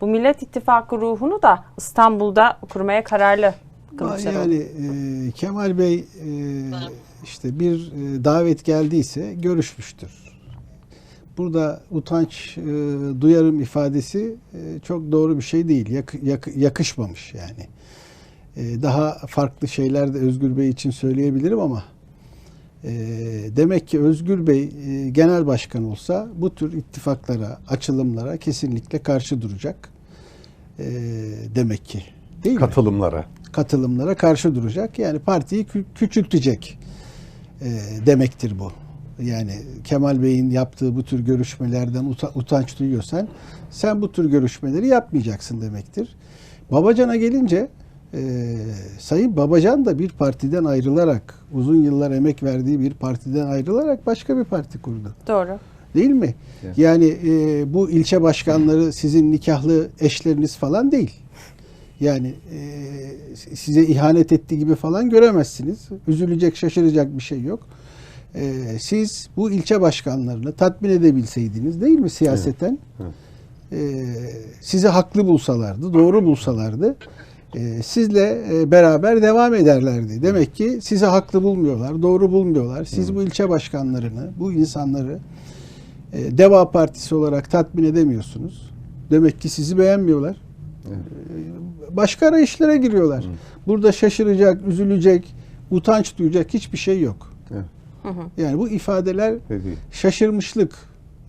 Bu Millet İttifakı ruhunu da İstanbul'da kurmaya kararlı Kılıçdaroğlu. Yani e, Kemal Bey e, işte bir e, davet geldiyse görüşmüştür. Burada utanç e, duyarım ifadesi e, çok doğru bir şey değil. Yak- yak- yakışmamış yani. E, daha farklı şeyler de Özgür Bey için söyleyebilirim ama e, demek ki Özgür Bey e, genel başkan olsa bu tür ittifaklara, açılımlara kesinlikle karşı duracak. E, demek ki. Değil mi? Katılımlara. katılımlara karşı duracak. Yani partiyi kü- küçültecek e, demektir bu. Yani Kemal Bey'in yaptığı bu tür görüşmelerden uta- utanç duyuyorsan sen bu tür görüşmeleri yapmayacaksın demektir. Babacan'a gelince e, Sayın Babacan da bir partiden ayrılarak uzun yıllar emek verdiği bir partiden ayrılarak başka bir parti kurdu. Doğru. Değil mi? Evet. Yani e, bu ilçe başkanları sizin nikahlı eşleriniz falan değil. Yani e, size ihanet ettiği gibi falan göremezsiniz. Üzülecek, şaşıracak bir şey yok. E, siz bu ilçe başkanlarını tatmin edebilseydiniz değil mi siyaseten? Evet. E, sizi haklı bulsalardı, doğru bulsalardı sizle e, beraber devam ederlerdi. Demek ki sizi haklı bulmuyorlar, doğru bulmuyorlar. Siz bu ilçe başkanlarını, bu insanları e, Deva Partisi olarak tatmin edemiyorsunuz. Demek ki sizi beğenmiyorlar. Evet. E, Başka arayışlara giriyorlar. Burada şaşıracak, üzülecek, utanç duyacak hiçbir şey yok. Evet. Yani bu ifadeler şaşırmışlık.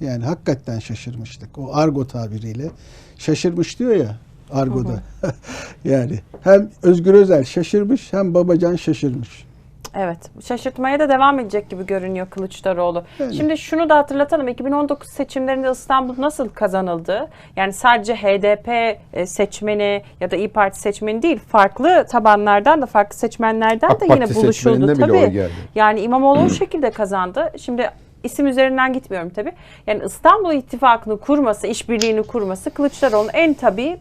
Yani hakikaten şaşırmışlık. O argo tabiriyle. Şaşırmış diyor ya argoda. yani hem Özgür Özel şaşırmış hem Babacan şaşırmış. Evet. Şaşırtmaya da devam edecek gibi görünüyor Kılıçdaroğlu. Yani. Şimdi şunu da hatırlatalım. 2019 seçimlerinde İstanbul nasıl kazanıldı? Yani sadece HDP e, seçmeni ya da İyi Parti seçmeni değil, farklı tabanlardan da farklı seçmenlerden AK de Parti yine buluşuldu seçmeninden bile tabii. Yani İmamoğlu o şekilde kazandı. Şimdi isim üzerinden gitmiyorum tabii. Yani İstanbul İttifakı'nı kurması, işbirliğini kurması Kılıçdaroğlu'nun en tabii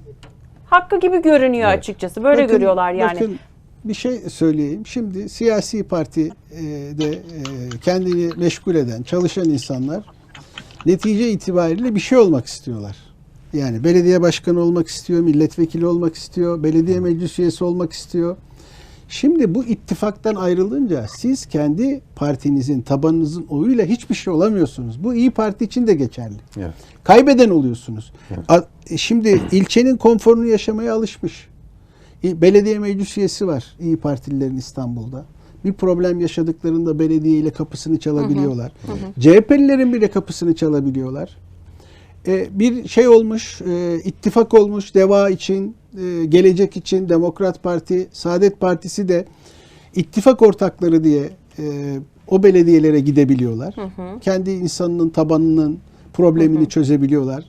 hakkı gibi görünüyor Evet. açıkçası. Böyle Bakın- görüyorlar yani. Bakın bir şey söyleyeyim. Şimdi siyasi parti e, de e, kendini meşgul eden, çalışan insanlar netice itibariyle bir şey olmak istiyorlar. Yani belediye başkanı olmak istiyor, milletvekili olmak istiyor, belediye meclis üyesi olmak istiyor. Şimdi bu ittifaktan ayrılınca siz kendi partinizin, tabanınızın oyuyla hiçbir şey olamıyorsunuz. Bu iyi Parti için de geçerli. Evet. Kaybeden oluyorsunuz. A- Şimdi ilçenin konforunu yaşamaya alışmış. Belediye meclis üyesi var İyi Partililerin İstanbul'da. Bir problem yaşadıklarında belediye ile kapısını çalabiliyorlar. CHP'lilerin bile kapısını çalabiliyorlar. E, bir şey olmuş, e, ittifak olmuş Deva için, e, Gelecek için, Demokrat Parti, Saadet Partisi de ittifak ortakları diye e, o belediyelere gidebiliyorlar. Kendi insanının tabanının problemini çözebiliyorlar.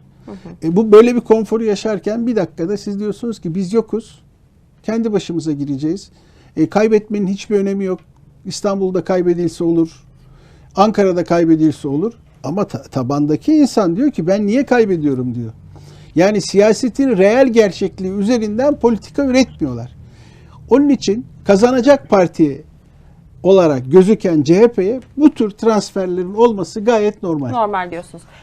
E, bu böyle bir konforu yaşarken bir dakikada siz diyorsunuz ki biz yokuz. Kendi başımıza gireceğiz. E, kaybetmenin hiçbir önemi yok. İstanbul'da kaybedilse olur. Ankara'da kaybedilse olur. Ama ta- tabandaki insan diyor ki ben niye kaybediyorum diyor. Yani siyasetin reel gerçekliği üzerinden politika üretmiyorlar. Onun için kazanacak parti olarak gözüken CHP'ye bu tür transferlerin olması gayet normal. Normal diyorsunuz.